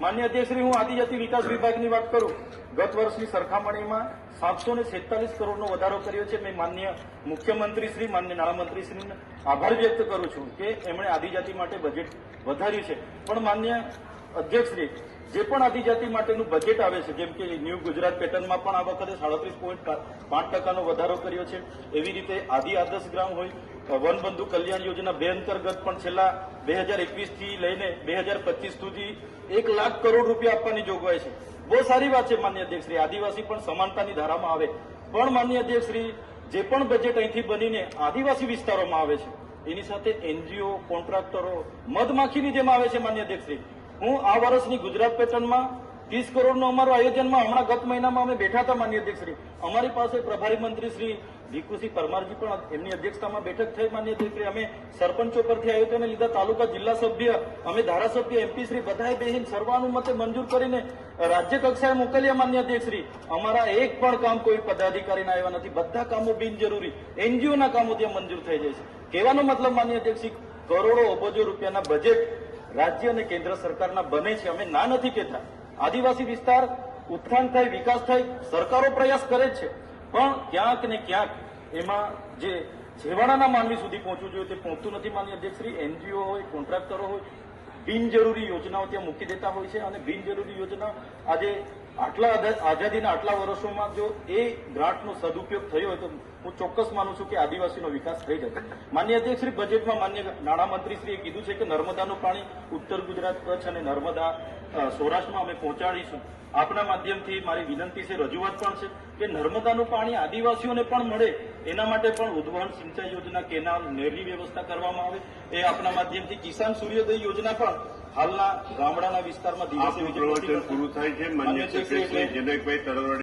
માન્ય અધ્યક્ષશ્રી હું આદિજાતિ વિકાસ વિભાગની વાત કરું. ગત વર્ષની સરખામણીમાં સાતસો ને છેતાલીસ કરોડનો વધારો કર્યો છે. મેં માન્ય મુખ્યમંત્રી શ્રી, માન્ય નાણામંત્રીશ્રીને આભાર વ્યક્ત કરું છું કે એમણે આદિજાતિ માટે બજેટ વધાર્યું છે. પણ માન્ય અધ્યક્ષશ્રી જે પણ આદિજાતિ માટેનું બજેટ આવે છે, જેમ કે ન્યૂ ગુજરાત પેટર્નમાં પણ આ વખતે સાડત્રીસ પોઈન્ટ પાંચ ટકાનો વધારો કર્યો છે. એવી રીતે આદિ આદર્શ ગ્રામ હોય વનબંધુ કલ્યાણ યોજના બે અંતર્ગત પણ છેલ્લા બે હજાર એકવીસથી લઈને બે હજાર પચીસ સુધી એક લાખ કરોડ રૂપિયા આપવાની જોગવાઈ છે. બહુ સારી વાત છે, માન્ય અધ્યક્ષશ્રી આદિવાસી પણ સમાનતાની ધારામાં આવે. પણ માન્ય અધ્યક્ષશ્રી જે પણ બજેટ અહીંથી બનીને આદિવાસી વિસ્તારોમાં આવે છે, એની સાથે એનજીઓ કોન્ટ્રાક્ટરો મધમાખીની જેમ આવે છે, માન્ય અધ્યક્ષશ્રી હું આ વર્ષની ગુજરાત પેટર્નમાં ત્રીસ કરોડનું અમારું આયોજનમાં હમણાં ગત મહિનામાં અમે બેઠા હતા માન્ય અધ્યક્ષશ્રી. અમારી પાસે પ્રભારી મંત્રી શ્રી ભીખુસિંહ પરમારજી પણ એમની અધ્યક્ષતામાં બેઠક થઈ માન્ય અધ્યક્ષશ્રી. અમે સરપંચો પરથી આયોજન લીધા, તાલુકા જિલ્લા સભ્ય, અમે ધારાસભ્ય, એમપી શ્રી, બધાએ બેહીન સર્વાનુમતે મંજૂર કરીને રાજ્ય કક્ષાએ મોકલ્યા માન્ય અધ્યક્ષશ્રી. અમારા એક પણ કામ કોઈ પદાધિકારીના આવ્યા નથી. બધા કામો બિનજરૂરી. એનજીઓના કામો ત્યાં મંજૂર થઈ જાય છે. કહેવાનો મતલબ માન્ય અધ્યક્ષશ્રી, કરોડો અબજો રૂપિયાના બજેટ રાજ્ય અને કેન્દ્ર સરકારના બને છે. અમે ના નથી કહેતા. આદિવાસી વિસ્તાર ઉત્થાન થાય, વિકાસ થાય, સરકારો પ્રયાસ કરે છે. પણ ક્યાંક ને ક્યાંક એમાં જે છેવાડાના માનવી સુધી પહોંચવું જોઈએ તે પહોંચતું નથી માનવી અધ્યક્ષશ્રી એનજીઓ હોય, કોન્ટ્રાક્ટરો હોય, બિનજરૂરી યોજનાઓ ત્યાં મૂકી દેતા હોય છે અને બિનજરૂરી યોજના આજે આટલા આઝાદીના આટલા વર્ષોમાં જો એ ગ્રાન્ટનો સદુપયોગ થયો હોય તો હું ચોક્કસ માનું છું કે આદિવાસીનો વિકાસ થઈ જશે. માન્ય અધ્યક્ષશ્રી બજેટમાં માન્ય નાણામંત્રીશ્રીએ કીધું છે કે નર્મદાનું પાણી ઉત્તર ગુજરાત કચ્છ અને નર્મદા સૌરાષ્ટ્રમાં અમે પહોંચાડીશું. આપના માધ્યમથી મારી વિનંતી છે, રજૂઆત પણ છે કે નર્મદાનું પાણી આદિવાસીઓને પણ મળે. એના માટે પણ ઉદ્વહન સિંચાઈ યોજના, કેનાલ નહેરની વ્યવસ્થા કરવામાં આવે. એ આપના માધ્યમથી કિસાન સૂર્યોદય યોજના પણ હાલના ગામડાના વિસ્તારમાં દિવસે વીજળી પ્રવચન પૂરું થાય છે માન્ય એટલે- જનકભાઈ તરવડ